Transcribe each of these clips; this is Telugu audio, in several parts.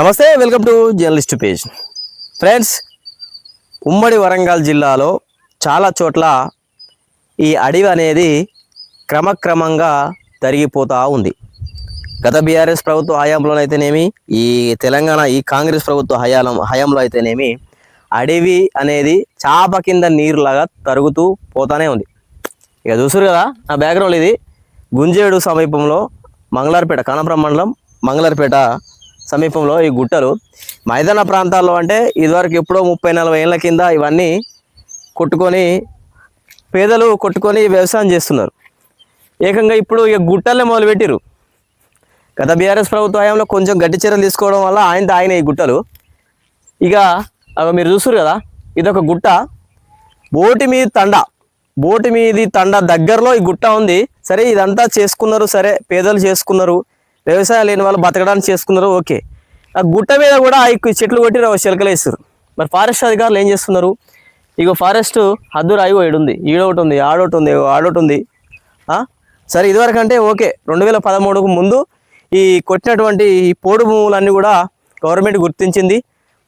నమస్తే welcome to journalist page. Friends ఉమ్మడి వరంగల్ జిల్లాలో చాలా చోట్ల ఈ అడవి అనేది క్రమక్రమంగా తరిగిపోతూ ఉంది. గత బీఆర్ఎస్ ప్రభుత్వ హయాంలోనైతేనేమి ఈ తెలంగాణ ఈ కాంగ్రెస్ ప్రభుత్వ హయాలం హయాంలో అయితేనేమి అడవి అనేది చాప కింద నీరులాగా తరుగుతూ పోతానే ఉంది. ఇక చూసారు కదా నా బ్యాక్గ్రౌండ్ ఇది. గుంజేడు సమీపంలో మంగళారపేట కానపురం మండలం మంగళారపేట సమీపంలో ఈ గుట్టలు మైదాన ప్రాంతాల్లో అంటే ఇదివరకు ఎప్పుడో ముప్పై నలభై ఏళ్ళ కింద ఇవన్నీ కొట్టుకొని పేదలు కొట్టుకొని వ్యవసాయం చేస్తున్నారు. ఏకంగా ఇప్పుడు ఇక గుట్టలే మొదలుపెట్టిరు గత బీఆర్ఎస్ ప్రభుత్వ హయాంలో కొంచెం గట్టి చర్యలు తీసుకోవడం వల్ల ఆయన ఆయన ఈ గుట్టలు. ఇక అవి మీరు చూస్తారు కదా ఇదొక గుట్ట. బోటి మీద తండ బోటి మీది తండ దగ్గరలో ఈ గుట్ట ఉంది. సరే ఇదంతా చేసుకున్నారు సరే పేదలు చేసుకున్నారు వ్యవసాయం లేని వాళ్ళు బతకడానికి చేసుకున్నారు ఓకే. గుట్ట మీద కూడా ఈ చెట్లు కొట్టి చిలకలు వేస్తారు మరి ఫారెస్ట్ అధికారులు ఏం చేస్తున్నారు? ఇగో ఫారెస్ట్ హద్దు రాయి ఈడు ఉంది. ఈడొకటి ఉంది ఆడొకటి ఉంది ఆడొకటి ఉంది. సరే ఇదివరకు అంటే ఓకే. రెండు వేల పదమూడుకు ముందు ఈ కొట్టినటువంటి ఈ పోడు భూములన్నీ కూడా గవర్నమెంట్ గుర్తించింది.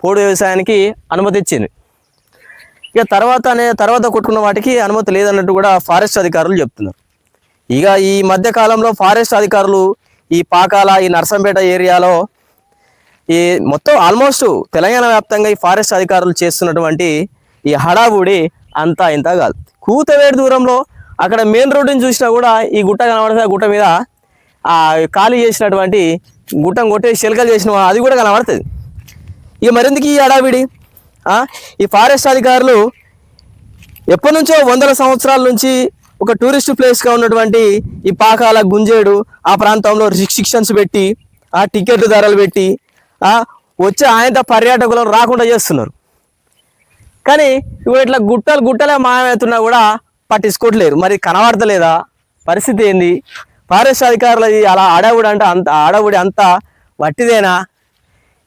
పోడు వ్యవసాయానికి అనుమతి ఇచ్చింది. ఇక తర్వాత అనే తర్వాత కొట్టుకున్న వాటికి అనుమతి లేదన్నట్టు కూడా ఫారెస్ట్ అధికారులు చెప్తున్నారు. ఇక ఈ మధ్య కాలంలో ఫారెస్ట్ అధికారులు ఈ పాకాల ఈ నర్సంపేట ఏరియాలో ఈ మొత్తం ఆల్మోస్ట్ తెలంగాణ వ్యాప్తంగా ఈ ఫారెస్ట్ అధికారులు చేస్తున్నటువంటి ఈ హడావుడి అంతా ఇంత కాదు. కూతవేడి దూరంలో అక్కడ మెయిన్ రోడ్డుని చూసినా కూడా ఈ గుట్ట కనబడుతుంది గుట్ట మీద ఆ ఖాళీ చేసినటువంటి గుట్టం కొట్టేసి చిలకలు చేసిన అది కూడా కనబడుతుంది. ఇక మరెందుకు ఈ హడావిడి? ఈ ఫారెస్ట్ అధికారులు ఎప్పటి నుంచో వందల సంవత్సరాల నుంచి ఒక టూరిస్ట్ ప్లేస్గా ఉన్నటువంటి ఈ పాకాల గుంజేడు ఆ ప్రాంతంలో రిస్ట్రిక్షన్స్ పెట్టి ఆ టికెట్ ధరలు పెట్టి వచ్చే ఆయన పర్యాటకులను రాకుండా చేస్తున్నారు. కానీ ఇప్పుడు ఇట్లా గుట్టలు గుట్టలే మాయమవుతున్నా కూడా పట్టించుకోవట్లేరు మరి కనబడతలేదా? పరిస్థితి ఏంది? ఫారెస్ట్ అధికారులు అలా అడవుడు అంటే అంత అడవుడి అంతా వట్టిదేనా?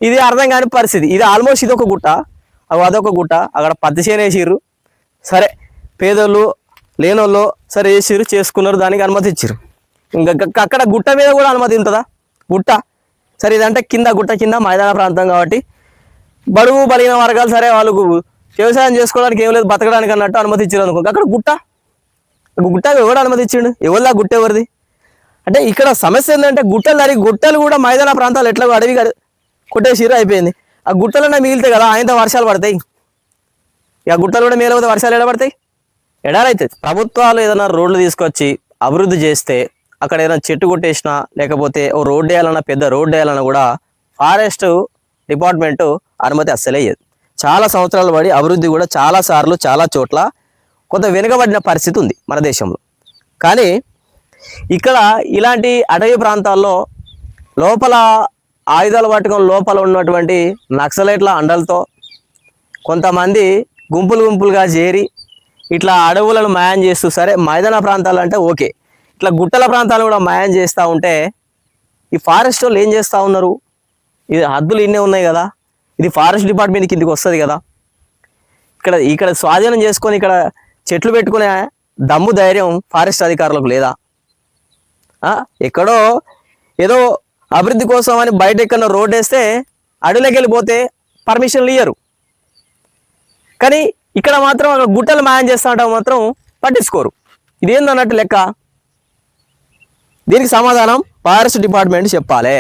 ఇది అర్థం కాని పరిస్థితి. ఇది ఆల్మోస్ట్ ఇది ఒక గుట్ట అదొక గుట్ట. అక్కడ పత్తి చేను వేసిర్రు. సరే పేదోళ్ళు లేనోళ్ళు సరే వేసిర్రు చేసుకున్నారు దానికి అనుమతి ఇచ్చారు ఇంకా అక్కడ గుట్ట మీద కూడా అనుమతి ఉంటుందా? గుట్ట? సరే ఇదంటే కింద గుట్ట కింద మైదాన ప్రాంతం కాబట్టి. బడుగు బలిగిన వర్గాలు సరే వాళ్ళకు వ్యవసాయం చేసుకోవడానికి ఏం లేదు బతకడానికి అన్నట్టు అనుమతి ఇచ్చారు అనుకో. అక్కడ గుట్ట? గుట్ట ఎవడు అనుమతి ఇచ్చిండు ఎవరిదా గుట్ట ఎవరిది? అంటే ఇక్కడ సమస్య ఏంటంటే గుట్టలు దాని గుట్టలు కూడా మైదాన ప్రాంతాలు ఎట్లా అడవి కొట్టేసిరు అయిపోయింది. ఆ గుట్టలన్నా మిగిలితే కదా ఆయనతో వర్షాలు పడతాయి. ఇక గుట్టలు కూడా మేలపోతే వర్షాలు ఎడబడతాయి ఎడారైతే ప్రభుత్వాలు ఏదైనా రోడ్లు తీసుకొచ్చి అభివృద్ధి చేస్తే అక్కడ ఏదైనా చెట్టు కొట్టేసినా లేకపోతే ఓ రోడ్డు వేయాలన్నా పెద్ద రోడ్డు వేయాలన్నా కూడా ఫారెస్ట్ డిపార్ట్మెంట్ అనుమతి అస్సలే ఇయ్యదు. చాలా సంవత్సరాలు పడి అభివృద్ధి కూడా చాలా సార్లు చాలా చోట్ల కొంత వెనుకబడిన పరిస్థితి ఉంది మన దేశంలో. కానీ ఇక్కడ ఇలాంటి అటవీ ప్రాంతాల్లో లోపల ఆయుధాలు పట్టుకొని లోపల ఉన్నటువంటి నక్సలైట్ల అండలతో కొంతమంది గుంపులు గుంపులుగా చేరి ఇట్లా అడవులను మాయం చేస్తూ సరే మైదాన ప్రాంతాలు అంటే ఓకే ఇట్లా గుట్టల ప్రాంతాలు కూడా మాయం చేస్తూ ఉంటే ఈ ఫారెస్ట్ వాళ్ళు ఏం చేస్తూ ఉన్నారు? ఇది హద్దులు ఇన్నే ఉన్నాయి కదా. ఇది ఫారెస్ట్ డిపార్ట్మెంట్ కిందికి వస్తుంది కదా. ఇక్కడ ఇక్కడ స్వాధీనం చేసుకొని ఇక్కడ చెట్లు పెట్టుకునే దమ్ము ధైర్యం ఫారెస్ట్ అధికారులకు లేదా? ఎక్కడో ఏదో అభివృద్ధి కోసం అని బయట ఎక్కడ రోడ్ వేస్తే అడవిలోకి వెళ్ళిపోతే పర్మిషన్లు ఇయ్యరు. కానీ ఇక్కడ మాత్రం అక్కడ గుట్టలు మాయం చేస్తా మాత్రం పట్టించుకోరు. ఇదేందన్నట్టు లెక్క? దీనికి సమాధానం ఫారెస్ట్ డిపార్ట్మెంట్ చెప్పాలి.